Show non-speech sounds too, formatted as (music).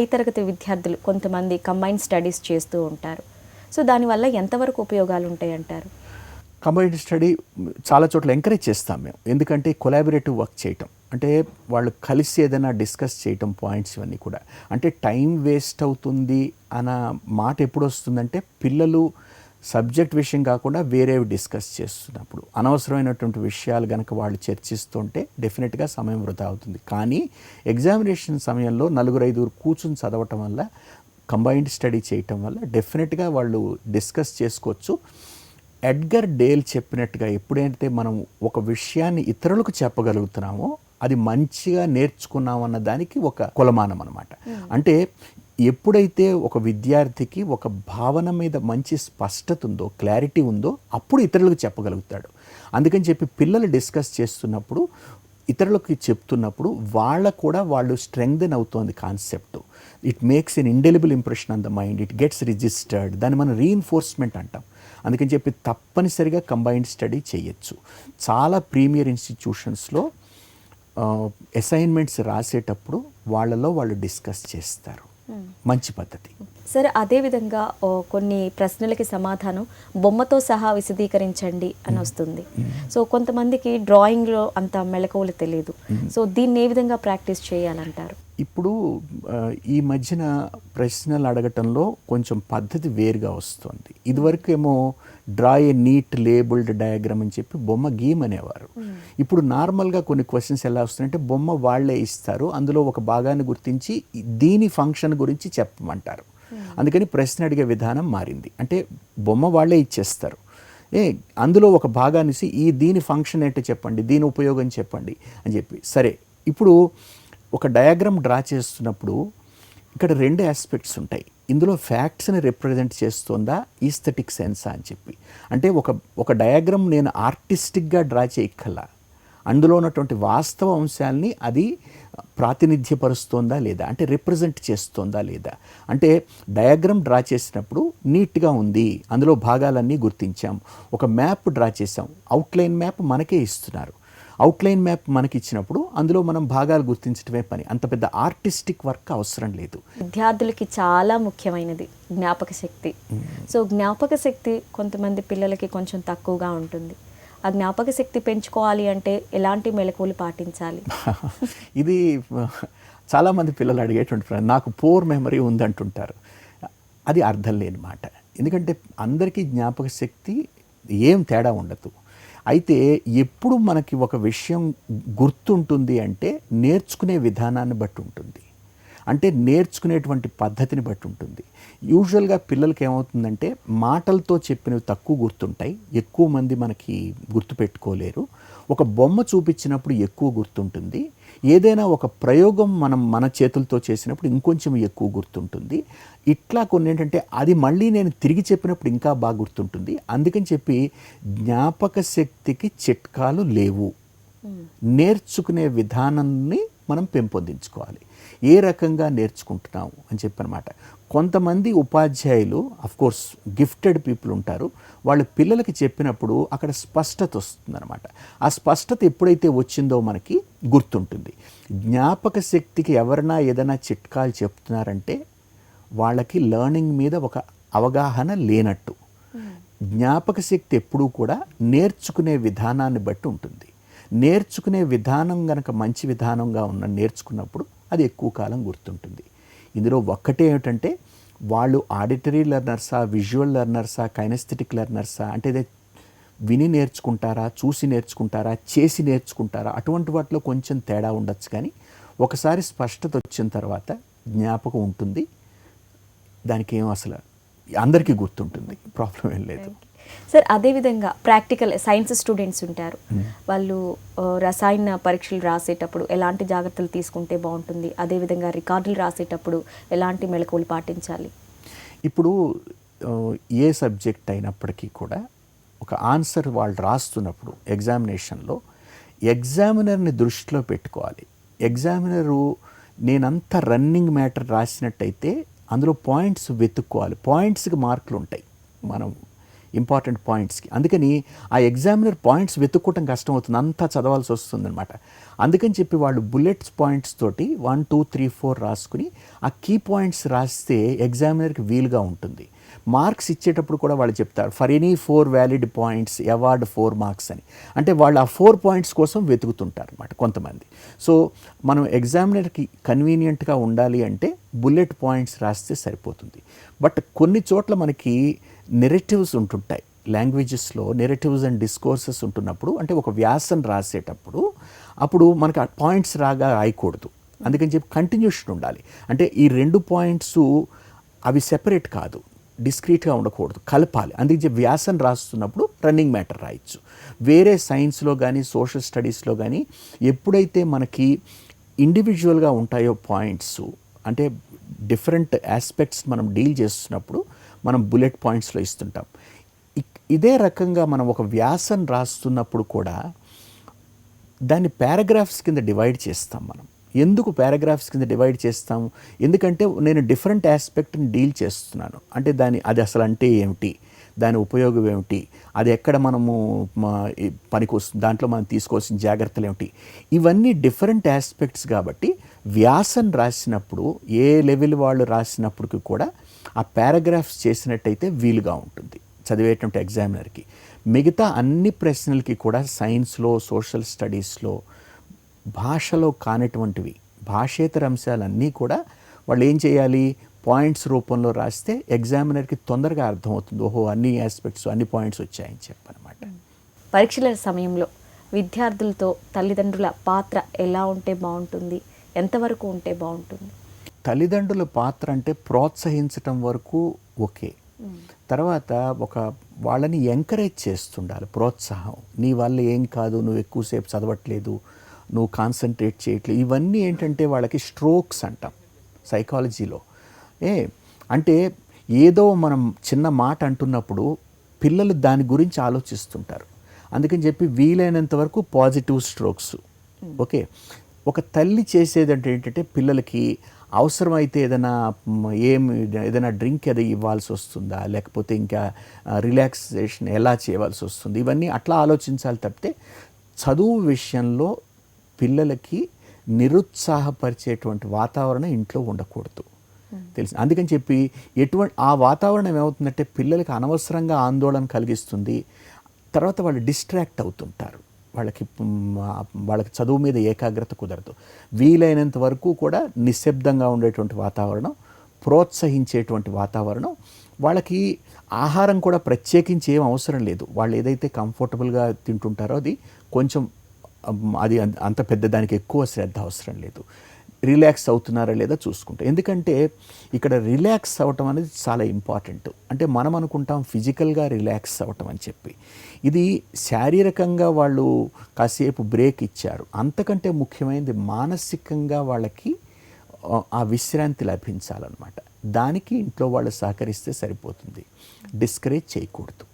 పై తరగతి విద్యార్థులు కొంతమంది కంబైన్ స్టడీస్ చేస్తూ ఉంటారు. సో దానివల్ల ఎంతవరకు ఉపయోగాలు ఉంటాయి అంటారు కంబైన్డ్ స్టడీ చాలా చోట్ల ఎంకరేజ్ చేస్తాం మేము. ఎందుకంటే కొలాబరేటివ్ వర్క్ చేయటం. అంటే వాళ్ళు కలిసి ఏదైనా డిస్కస్ చేయటం పాయింట్స్ ఇవన్నీ కూడా. అంటే టైం వేస్ట్ అవుతుంది అన్న మాట ఎప్పుడు వస్తుందంటే పిల్లలు సబ్జెక్ట్ విషయం కాకుండా వేరేవి డిస్కస్ చేస్తున్నప్పుడు అనవసరమైనటువంటి విషయాలు కనుక వాళ్ళు చర్చిస్తుంటే డెఫినెట్గా సమయం వృధా అవుతుంది. కానీ ఎగ్జామినేషన్ సమయంలో నలుగురు ఐదుగురు కూర్చుని చదవటం వల్ల కంబైన్డ్ స్టడీ చేయటం వల్ల డెఫినెట్గా వాళ్ళు డిస్కస్ చేసుకోవచ్చు. ఎడ్గర్ డేల్ చెప్పినట్టుగా ఎప్పుడైతే మనం ఒక విషయాన్ని ఇతరులకు చెప్పగలుగుతున్నామో అది మంచిగా నేర్చుకున్నాం అన్న దానికి ఒక కొలమానం అనమాట అంటే ఎప్పుడైతే ఒక విద్యార్థికి ఒక భావన మీద మంచి స్పష్టత ఉందో క్లారిటీ ఉందో అప్పుడు ఇతరులకు చెప్పగలుగుతాడు. అందుకని చెప్పి పిల్లలు డిస్కస్ చేస్తున్నప్పుడు ఇతరులకి చెప్తున్నప్పుడు వాళ్ళ కూడా వాళ్ళు స్ట్రెంగ్దెన్ అవుతోంది concept. It makes an indelible impression on the mind it gets registered దాన్ని మనం రీఎన్ఫోర్స్మెంట్ అంటాం. అందుకని చెప్పి తప్పనిసరిగా కంబైన్డ్ స్టడీ చేయొచ్చు. చాలా ప్రీమియర్ ఇన్స్టిట్యూషన్స్లో అసైన్మెంట్స్ రాసేటప్పుడు వాళ్ళలో వాళ్ళు డిస్కస్ చేస్తారు. మంచి పద్ధతి. సరే అదేవిధంగా కొన్ని ప్రశ్నలకి సమాధానం బొమ్మతో సహా విశదీకరించండి అని వస్తుంది. సో కొంతమందికి డ్రాయింగ్లో అంత మెళకువలు తెలియదు. సో దీన్ని ఏ విధంగా ప్రాక్టీస్ చేయాలంటారు? ఇప్పుడు ఈ మధ్యన ప్రశ్నలు అడగటంలో కొంచెం పద్ధతి వేరుగా వస్తుంది. ఇదివరకు ఏమో draw a neat labelled diagram అని చెప్పి బొమ్మ గీయమనేవారు ఇప్పుడు నార్మల్గా కొన్ని క్వశ్చన్స్ ఎలా వస్తున్నాయంటే బొమ్మ వాళ్ళే ఇస్తారు. అందులో ఒక భాగాన్ని గుర్తించి దీని ఫంక్షన్ గురించి చెప్పమంటారు. అందుకని ప్రశ్న అడిగే విధానం మారింది. అంటే బొమ్మ వాళ్ళే ఇచ్చేస్తారు. ఏ అందులో ఒక భాగాన్ని ఈ దీని ఫంక్షన్ ఏంటో చెప్పండి దీని ఉపయోగం చెప్పండి అని చెప్పి. సరే ఇప్పుడు ఒక డయాగ్రామ్ డ్రా చేస్తున్నప్పుడు ఇక్కడ రెండు ఆస్పెక్ట్స్ ఉంటాయి. ఇందులో ఫ్యాక్ట్స్ని రిప్రజెంట్ చేస్తుందా ఈస్థెటిక్ సెన్సా అని చెప్పి. అంటే ఒక ఒక డయాగ్రామ్ నేను ఆర్టిస్టిక్గా డ్రా చేయక్కల్లా అందులో ఉన్నటువంటి వాస్తవ అంశాలని అది ప్రాతినిధ్యపరుస్తోందా లేదా? అంటే రిప్రజెంట్ చేస్తోందా లేదా? అంటే డయాగ్రామ్ డ్రా చేసినప్పుడు నీట్గా ఉంది. అందులో భాగాలన్నీ గుర్తించాం. ఒక మ్యాప్ డ్రా చేసాం అవుట్లైన్ మ్యాప్ మనకే ఇస్తున్నారు. అవుట్లైన్ మ్యాప్ మనకి ఇచ్చినప్పుడు అందులో మనం భాగాలు గుర్తించడమే పని. అంత పెద్ద ఆర్టిస్టిక్ వర్క్ అవసరం లేదు. విద్యార్థులకి చాలా ముఖ్యమైనది జ్ఞాపక శక్తి. సో జ్ఞాపక శక్తి కొంతమంది పిల్లలకి కొంచెం తక్కువగా ఉంటుంది. ఆ జ్ఞాపక శక్తి పెంచుకోవాలి అంటే ఎలాంటి మెలకువలు పాటించాలి? (laughs) ఇది చాలామంది పిల్లలు అడిగేటువంటి. నాకు పోర్ మెమరీ ఉందంటుంటారు. అది అర్థం లేని మాట. ఎందుకంటే అందరికీ జ్ఞాపక శక్తి ఏం తేడా ఉండదు. అయితే ఎప్పుడు మనకి ఒక విషయం గుర్తుంటుంది అంటే నేర్చుకునే విధానాన్ని బట్టి ఉంటుంది. అంటే నేర్చుకునేటువంటి పద్ధతిని బట్టి ఉంటుంది. యూజువల్గా పిల్లలకి ఏమవుతుందంటే మాటలతో చెప్పినవి తక్కువ గుర్తుంటాయి. ఎక్కువ మంది మనకి గుర్తుపెట్టుకోలేరు ఒక బొమ్మ చూపించినప్పుడు ఎక్కువ గుర్తుంటుంది. ఏదైనా ఒక ప్రయోగం మనం మన చేతులతో చేసినప్పుడు ఇంకొంచెం ఎక్కువ గుర్తుంటుంది. ఇట్లా కొన్ని ఏంటంటే అది మళ్ళీ నేను తిరిగి చెప్పినప్పుడు ఇంకా బాగా గుర్తుంటుంది. అందుకని చెప్పి జ్ఞాపక శక్తికి చిట్కాలు లేవు. నేర్చుకునే విధానాన్ని మనం పెంపొందించుకోవాలి. ఏ రకంగా నేర్చుకుంటున్నాము అని చెప్పనమాట. కొంతమంది ఉపాధ్యాయులు కోర్స్ గిఫ్టెడ్ పీపుల్ ఉంటారు. వాళ్ళ పిల్లలకి చెప్పినప్పుడు అక్కడ స్పష్టత వస్తుందన్నమాట. ఆ స్పష్టత ఎప్పుడైతే వచ్చిందో మనకి గుర్తుంటుంది. జ్ఞాపక శక్తికి ఎవరైనా ఏదైనా చిట్కాలు చెప్తున్నారంటే వాళ్ళకి లెర్నింగ్ మీద ఒక అవగాహన లేనట్టు. జ్ఞాపక శక్తి ఎప్పుడూ కూడా నేర్చుకునే విధానాన్ని బట్టి ఉంటుంది. నేర్చుకునే విధానం గనక మంచి విధానంగా ఉన్న నేర్చుకున్నప్పుడు అది ఎక్కువ కాలం గుర్తుంటుంది. ఇందులో ఒక్కటే ఏమిటంటే వాళ్ళు ఆడిటరీ లెర్నర్సా విజువల్ లెర్నర్సా కైనస్థెటిక్ లెర్నర్సా అంటే ఇదే విని నేర్చుకుంటారా చూసి నేర్చుకుంటారా చేసి నేర్చుకుంటారా అటువంటి వాటిలో కొంచెం తేడా ఉండొచ్చు కానీ ఒకసారి స్పష్టత వచ్చిన తర్వాత జ్ఞాపకం ఉంటుంది. దానికి ఏం అసలు అందరికీ గుర్తుంటుంది. ప్రాబ్లం ఏం లేదు. సార్ అదేవిధంగా ప్రాక్టికల్ సైన్స్ స్టూడెంట్స్ ఉంటారు. వాళ్ళు రసాయన పరీక్షలు రాసేటప్పుడు ఎలాంటి జాగ్రత్తలు తీసుకుంటే బాగుంటుంది? అదేవిధంగా రికార్డులు రాసేటప్పుడు ఎలాంటి మెలకువలు పాటించాలి? ఇప్పుడు ఏ సబ్జెక్ట్ అయినప్పటికీ కూడా ఒక ఆన్సర్ వాళ్ళు రాస్తున్నప్పుడు ఎగ్జామినేషన్లో ఎగ్జామినర్ని దృష్టిలో పెట్టుకోవాలి. ఎగ్జామినరు నేనంత రన్నింగ్ మ్యాటర్ రాసినట్టయితే అందులో పాయింట్స్ వెతుక్కోవాలి. పాయింట్స్కి మార్కులు ఉంటాయి. మనం ఇంపార్టెంట్ పాయింట్స్కి. అందుకని ఆ ఎగ్జామినర్ పాయింట్స్ వెతుక్కోవటం కష్టం అవుతుంది అంతా చదవాల్సి వస్తుందనమాట అందుకని చెప్పి వాళ్ళు బుల్లెట్స్ పాయింట్స్ తోటి వన్ టూ త్రీ ఫోర్ రాసుకుని ఆ కీ పాయింట్స్ రాస్తే ఎగ్జామినర్కి వీలుగా ఉంటుంది. మార్క్స్ ఇచ్చేటప్పుడు కూడా వాళ్ళు చెప్తారు for any four valid points award four marks అని. అంటే వాళ్ళు ఆ ఫోర్ పాయింట్స్ కోసం వెతుకుతుంటారు అనమాట కొంతమంది. సో మనం ఎగ్జామినర్కి కన్వీనియంట్గా ఉండాలి అంటే బుల్లెట్ పాయింట్స్ రాస్తే సరిపోతుంది. బట్ కొన్ని చోట్ల మనకి నెరేటివ్స్ ఉంటుంటాయి. లాంగ్వేజెస్లో నెరేటివ్స్ అండ్ డిస్కోర్సెస్ ఉంటున్నప్పుడు అంటే ఒక వ్యాసం రాసేటప్పుడు అప్పుడు మనకి ఆ పాయింట్స్ రాగా రాయకూడదు. అందుకని చెప్పి కంటిన్యూషన్ ఉండాలి. అంటే ఈ రెండు పాయింట్స్ అవి సెపరేట్ కాదు. డిస్క్రీట్గా ఉండకూడదు. కలపాలి. అందుకే వ్యాసం రాస్తున్నప్పుడు రన్నింగ్ మ్యాటర్ రాయొచ్చు. వేరే సైన్స్లో కానీ సోషల్ స్టడీస్లో కానీ ఎప్పుడైతే మనకి ఇండివిజువల్గా ఉంటాయో పాయింట్స్ అంటే డిఫరెంట్ ఆస్పెక్ట్స్ మనం డీల్ చేస్తున్నప్పుడు మనం బుల్లెట్ పాయింట్స్లో ఇస్తుంటాం. ఇదే రకంగా మనం ఒక వ్యాసం రాస్తున్నప్పుడు కూడా దాన్ని పారాగ్రాఫ్స్ కింద డివైడ్ చేస్తాం మనం. ఎందుకు పారాగ్రాఫ్స్ కింద డివైడ్ చేస్తాము? ఎందుకంటే నేను డిఫరెంట్ ఆస్పెక్ట్ని డీల్ చేస్తున్నాను. అంటే దాని అది అసలు అంటే ఏమిటి? దాని ఉపయోగం ఏమిటి? అది ఎక్కడ మనము పనికి వస్తుంది దాంట్లో మనం తీసుకోవాల్సిన జాగ్రత్తలు ఏమిటి? ఇవన్నీ డిఫరెంట్ ఆస్పెక్ట్స్ కాబట్టి వ్యాసం రాసినప్పుడు ఏ లెవెల్ వాళ్ళు రాసినప్పటికీ కూడా ఆ పారాగ్రాఫ్స్ చేసినట్టయితే వీలుగా ఉంటుంది. చదివేటువంటి ఎగ్జామినర్కి మిగతా అన్ని ప్రశ్నలకి కూడా సైన్స్లో సోషల్ స్టడీస్లో భాషలో కానటువంటివి భాషేతర అంశాలన్నీ కూడా వాళ్ళు ఏం చేయాలి? పాయింట్స్ రూపంలో రాస్తే ఎగ్జామినర్కి తొందరగా అర్థమవుతుంది. ఓహో అన్ని ఆస్పెక్ట్స్ అన్ని పాయింట్స్ వచ్చాయని చెప్పనమాట. పరీక్షల సమయంలో విద్యార్థులతో తల్లిదండ్రుల పాత్ర ఎలా ఉంటే బాగుంటుంది? ఎంతవరకు ఉంటే బాగుంటుంది? తల్లిదండ్రుల పాత్ర అంటే ప్రోత్సహించటం వరకు ఓకే. తర్వాత ఒక వాళ్ళని ఎంకరేజ్ చేస్తుండాలి ప్రోత్సాహం. నీ వల్ల ఏం కాదు నువ్వు ఎక్కువసేపు చదవట్లేదు నువ్వు కాన్సన్ట్రేట్ చేయట్లేదు. ఇవన్నీ ఏంటంటే వాళ్ళకి స్ట్రోక్స్ అంటాం సైకాలజీలో ఏ అంటే ఏదో మనం చిన్న మాట అంటున్నప్పుడు పిల్లలు దాని గురించి ఆలోచిస్తుంటారు. అందుకని చెప్పి వీలైనంత వరకు పాజిటివ్ స్ట్రోక్స్ ఓకే? ఒక తల్లి చేసేది అంటే ఏంటంటే పిల్లలకి అవసరమైతే ఏదైనా ఏం ఏదైనా డ్రింక్ ఏదో ఇవ్వాల్సి వస్తుందా? లేకపోతే ఇంకా రిలాక్సేషన్ ఎలా చేయవలసి వస్తుంది? ఇవన్నీ అట్లా ఆలోచించాలి తప్పితే చదువు విషయంలో పిల్లలకి నిరుత్సాహపరిచేటువంటి వాతావరణం ఇంట్లో ఉండకూడదు. తెలుసు. అందుకని చెప్పి ఎటువంటి ఆ వాతావరణం ఏమవుతుందంటే పిల్లలకి అనవసరంగా ఆందోళన కలిగిస్తుంది. తర్వాత వాళ్ళు డిస్ట్రాక్ట్ అవుతుంటారు. వాళ్ళకి వాళ్ళకి చదువు మీద ఏకాగ్రత కుదరదు. వీలైనంత వరకు కూడా నిశ్శబ్దంగా ఉండేటువంటి వాతావరణం ప్రోత్సహించేటువంటి వాతావరణం వాళ్ళకి ఆహారం కూడా ప్రత్యేకించి ఏం అవసరం లేదు. వాళ్ళు ఏదైతే కంఫర్టబుల్గా తింటుంటారో అది కొంచెం అది అంత- అంత పెద్ద దానికి ఎక్కువ శ్రద్ధ అవసరం లేదు. రిలాక్స్ అవుతున్నారా లేదా చూసుకుంటాం. ఎందుకంటే ఇక్కడ రిలాక్స్ అవ్వటం అనేది చాలా ఇంపార్టెంట్ అంటే మనం అనుకుంటాం ఫిజికల్గా రిలాక్స్ అవ్వటం అని చెప్పి. ఇది శారీరకంగా వాళ్ళు కాసేపు బ్రేక్ ఇచ్చారు. అంతకంటే ముఖ్యమైనది మానసికంగా వాళ్ళకి ఆ, ఆ విశ్రాంతి లభించాలన్నమాట. దానికి ఇంట్లో వాళ్ళు సహకరిస్తే సరిపోతుంది. డిస్కరేజ్ చేయకూడదు.